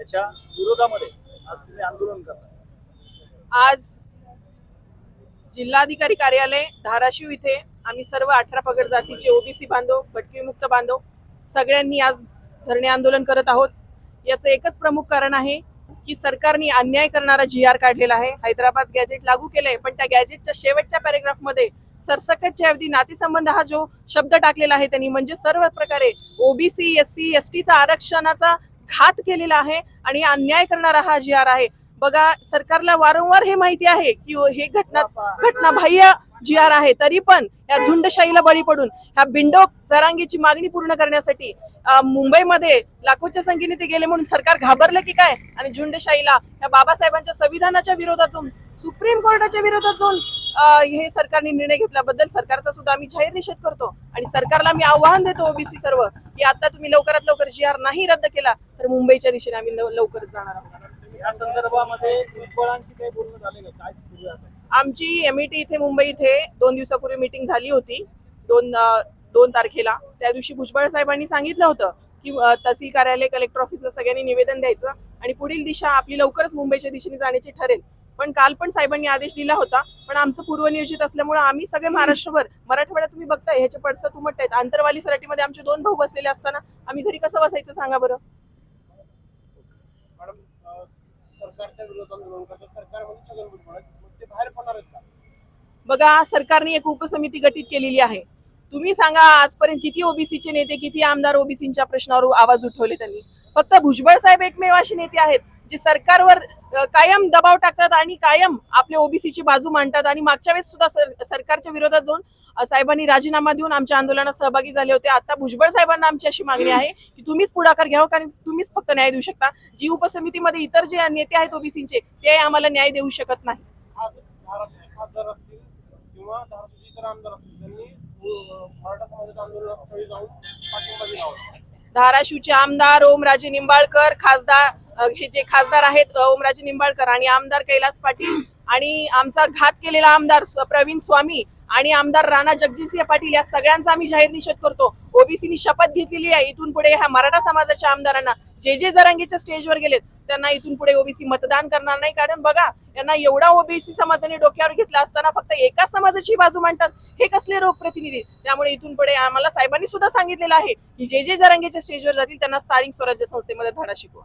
त्याच्या विरोधामध्ये आज तुम्ही आंदोलन करता आज जिल्हाधिकारी कार्यालय धाराशिव इथे आम्ही सर्व अठरा पगड जातीचे ओबीसी बांधव भटके मुक्त बांधव सगळ्यांनी आज धरणे आंदोलन करत आहोत. याचं एकच प्रमुख कारण आहे की सरकारने अन्याय करणारा जी आर काढलेला आहे. हैदराबाद गॅजेट लागू केलंय पण त्या गॅजेटच्या शेवटच्या पॅरेग्राफमध्ये सरसकटच्या ऐवजी नातेसंबंध हा जो शब्द टाकलेला आहे त्यांनी म्हणजे सर्व प्रकारे ओबीसी एस सी एस टीचा आरक्षणाचा घात केलेला आहे आणि अन्याय करणारा हा जी आर आहे. बघा सरकारला वारंवार हे माहिती आहे की हे घटना घटना बाह्य जी आर आहे तरी पण या झुंडशाहीला बळी पडून ह्या बिंडोक जरांगीची मागणी पूर्ण करण्यासाठी मुंबईमध्ये लाखोच्या संख्येने ते गेले म्हणून सरकार घाबरलं की काय? आणि झुंडशाहीला या बाबासाहेबांच्या संविधानाच्या विरोधात जाऊन सुप्रीम कोर्टाच्या विरोधात जाऊन हे सरकारने निर्णय घेतल्याबद्दल सरकारचा सुद्धा आम्ही जाहीर निषेध करतो. आणि सरकारला मी आव्हान देतो ओबीसी सर्व की आता तुम्ही लवकरात लवकर जी आर नाही रद्द केला तर मुंबईच्या दिशेने आम्ही लवकरच जाणार आहोत. या संदर्भामध्ये काही बोलणं झाले काय सुरू आमची एमईटी इथे मुंबई इथे दोन दिवसापूर्वी मीटिंग झाली होती. दोन दोन तारखेला. त्या दिवशी भुजबळ साहेबांनी सांगितलं होतं की तहसील कार्यालय कलेक्टर ऑफिसला सगळ्यांनी निवेदन द्यायचं आणि पुढील दिशा आपली लवकरच मुंबईच्या दिशेने जाण्याची ठरेल. पण काल पण साहेबांनी आदेश दिला होता पण आमचं पूर्वनियोजित असल्यामुळे आम्ही सगळे महाराष्ट्रभर मराठवाड्यात तुम्ही बघताय ह्याचे पडसं तुमट आहेत आंतरवाली सराटीमध्ये आमचे दोन भाऊ बसलेले असताना आम्ही घरी कसं बसायचं सांगा बरं? सरकारच्या विरोधात आंदोलन बघा सरकारने एक उपसमिती गठीत केलेली आहे. तुम्ही सांगा आजपर्यंत किती ओबीसीचे नेते किती आमदार ओबीसीच्या प्रश्नावर आवाज उठवले त्यांनी? फक्त भुजबळ साहेब एकमेव असे नेते आहेत जे सरकारवर कायम दबाव टाकतात आणि कायम आपल्या ओबीसीची बाजू मांडतात. आणि मागच्या वेळेस सुद्धा सर- सरकारच्या विरोधात जाऊन साहेबांनी राजीनामा देऊन आमच्या आंदोलनात सहभागी झाले होते. आता भुजबळ साहेबांना आमची अशी मागणी आहे की तुम्हीच पुढाकार घ्यावं कारण तुम्हीच फक्त न्याय देऊ शकता. जी उपसमितीमध्ये इतर जे नेते आहेत ओबीसीचे ते आम्हाला न्याय देऊ शकत नाही आज धाराशिवचे खासदार असतील किंवा धाराशिवचे इतर आमदार असतील त्यांनी मराठा समाजाच्या आंदोलनास्थळी जाऊन पाठिंबा दिला होता धाराशिवचे आमदार ओमराजे निंबाळकर खासदार हे जे खासदार आहेत ओमराजे निंबाळकर आणि आमदार कैलास पाटील आणि आमचा घात केलेला आमदार प्रवीण स्वामी आणि आमदार राणा जगजितसिंह पाटील या सगळ्यांचा आम्ही जाहीर निषेध करतो. ओबीसीनी शपथ घेतलेली आहे. इथून पुढे ह्या मराठा समाजाच्या आमदारांना जे जे जरांगीच्या स्टेजवर गेलेत त्यांना इथून पुढे ओबीसी मतदान करणार नाही. कारण बघा यांना एवढा ओबीसी समाजाने डोक्यावर घेतला असताना फक्त एका समाजाची बाजू मांडतात. हे कसले रोग प्रतिनिधी त्यामुळे इथून पुढे आम्हाला साहेबांनी सुद्धा सांगितलेलं आहे की जे जे जरांगीच्या स्टेजवर जातील त्यांना स्थानिक स्वराज्य संस्थेमध्ये धडा शिकवा.